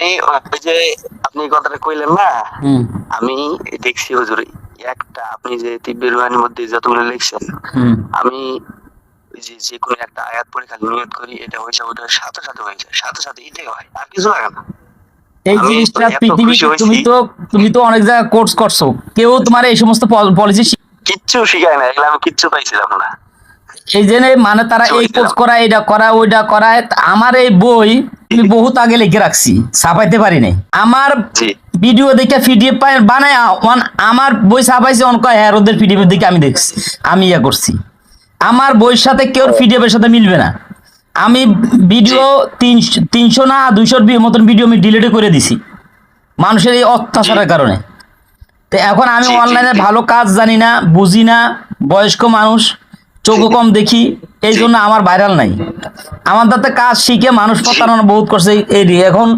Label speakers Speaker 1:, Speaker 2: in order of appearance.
Speaker 1: এই ওই যে আপনি কথাটা কইলেন না? আমি দেখছি হুজুর একটা আপনি যে তিব্বের রুহানির মধ্যে যতগুলো লিখছেন আমি যে যে কোনো একটা আয়াত পড়ে খালি নিয়ত করি এটা হয়ে ওটার সাথে সাথে হয়ে যায় সাথে সাথে এটাই হয় আর কিছু লাগে না।
Speaker 2: এই জিনিসটা তুমি তো তুমি তো অনেক জায়গায় কোর্স করছ। কেউ তোমার এই সমস্ত পলিসি
Speaker 1: কিচ্ছু শিখায় না এগুলো আমি কিচ্ছু পাইছিলাম না।
Speaker 2: এই যে মানে তারা এই কোর্স করা এটা করা ওইটা করা আমার এই বই আমি বহুত আগে লিখে রাখছি ছাপাইতে পারি নাই। আমার ভিডিও দেখে পিডিএফ বানায় অন- আমার বই ছাপাইছে অনক হ্যাঁ ওদের পিডিএফ দেখে আমি দেখছি আমি ইয়া করছি। আমার বইয়ের সাথে কেউ পিডিএফ এর সাথে মিলবে না। আমি ভিডিও তিনশো তিনশো না দুইশোর মতন ভিডিও আমি ডিলিট করে দিছি মানুষের এই অত্যাচারের কারণে। তো এখন আমি অনলাইনে ভালো কাজ জানি না বুঝি না বয়স্ক মানুষ চোখ কম দেখি এই জন্য আমার ভাইরাল নাই। আমার তাতে কাজ শিখে মানুষ প্রতারণা বহুত করছে এই এখন